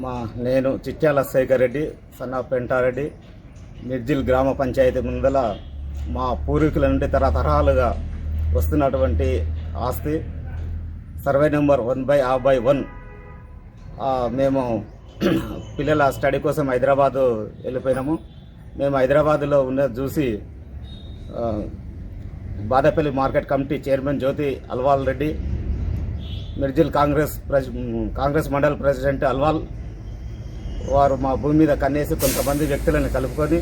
మా నేను చిట్యాల శేఖర్ రెడ్డి సన్నా పెంటారెడ్డి నిర్జిల్ గ్రామ పంచాయతీ ముందల మా పూర్వీకుల నుండి తరతరాలుగా వస్తున్నటువంటి ఆస్తి survey number one by A by one. మేము పిల్లల స్టడీ కోసం హైదరాబాదు వెళ్ళిపోయినాము. మేము హైదరాబాదులో ఉన్న చూసి Badapalli market committee chairman Jyothi Alwal Reddy Mirjil Congress ప్రెసి కాంగ్రెస్ మండల్ ప్రెసిడెంట్ అల్వాల్ వారు మా భూమి మీద కన్నేసి కొంతమంది వ్యక్తులను కలుపుకొని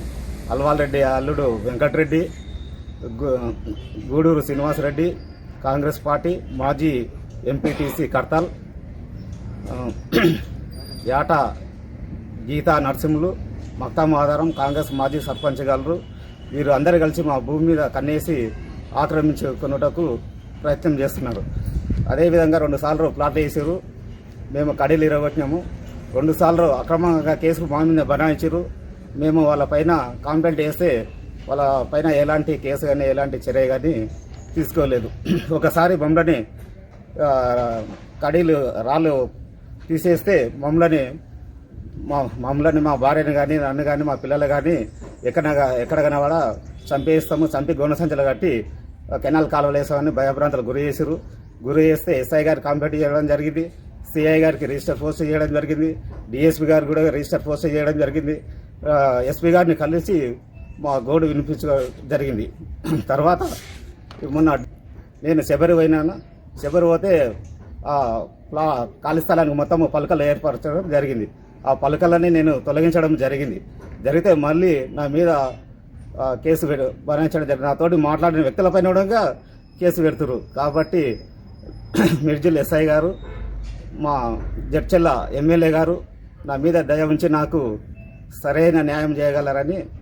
అల్వాల్ రెడ్డి అల్లుడు వెంకటరెడ్డి గూడూరు శ్రీనివాసరెడ్డి కాంగ్రెస్ పార్టీ మాజీ ఎంపీటీసీ కర్తాల్ యాట గీతా నరసింహులు మక్తాం ఆధారం కాంగ్రెస్ మాజీ సర్పంచ్ గారు వీరు అందరు కలిసి మా భూమి మీద కన్నేసి ఆక్రమించుకున్నటకు ప్రయత్నం చేస్తున్నారు. అదేవిధంగా రెండుసార్లు ప్లాట్ వేసారు. మేము కడీలు ఇరగొట్టినాము. రెండు సార్లు అక్రమంగా కేసు మా మీద బనాయించారు మేము వాళ్ళ పైన కంప్లైంట్ చేస్తే వాళ్ళ పైన ఎలాంటి కేసు కానీ ఎలాంటి చర్య కానీ తీసుకోలేదు. ఒకసారి మమ్మల్ని కడీలు రాళ్ళు తీసేస్తే మమ్మల్ని మా మమ్మల్ని మా భార్యను కానీ నన్ను కానీ మా పిల్లలు కానీ ఎక్కడ ఎక్కడ కూడా చంపేస్తాము చంపి గోన సంచులు కట్టి కెనాల్ కాలువలు వేసామని భయభ్రాంతలు గురి చేశారు గురి చేస్తే ఎస్ఐ గారు కంప్లైంట్ చేయడం జరిగింది. సిఐ గారికి రిజిస్టర్ పోస్ట్ చేయడం జరిగింది. డిఎస్పీ గారికి కూడా రిజిస్టర్ పోస్ట్ చేయడం జరిగింది. ఎస్పీ గారిని కలిసి మా గోడు వినిపించడం జరిగింది. తర్వాత మొన్న నేను శబరి పోయినాను. శబరి పోతే ప్లా ఖాళీ స్థలానికి మొత్తం పలకలు ఏర్పరచడం జరిగింది. ఆ పలకలని నేను తొలగించడం జరిగింది. జరిగితే మళ్ళీ నా మీద కేసు పెడు భరించడం జరిగింది. నాతోటి మాట్లాడిన వ్యక్తులపైన కూడా కేసు పెడుతురు కాబట్టి మిర్జిల్ ఎస్ఐ గారు మా జడ్చెల్ల ఎమ్మెల్యే గారు నా మీద దయ ఉంచి నాకు సరైన న్యాయం చేయగలరని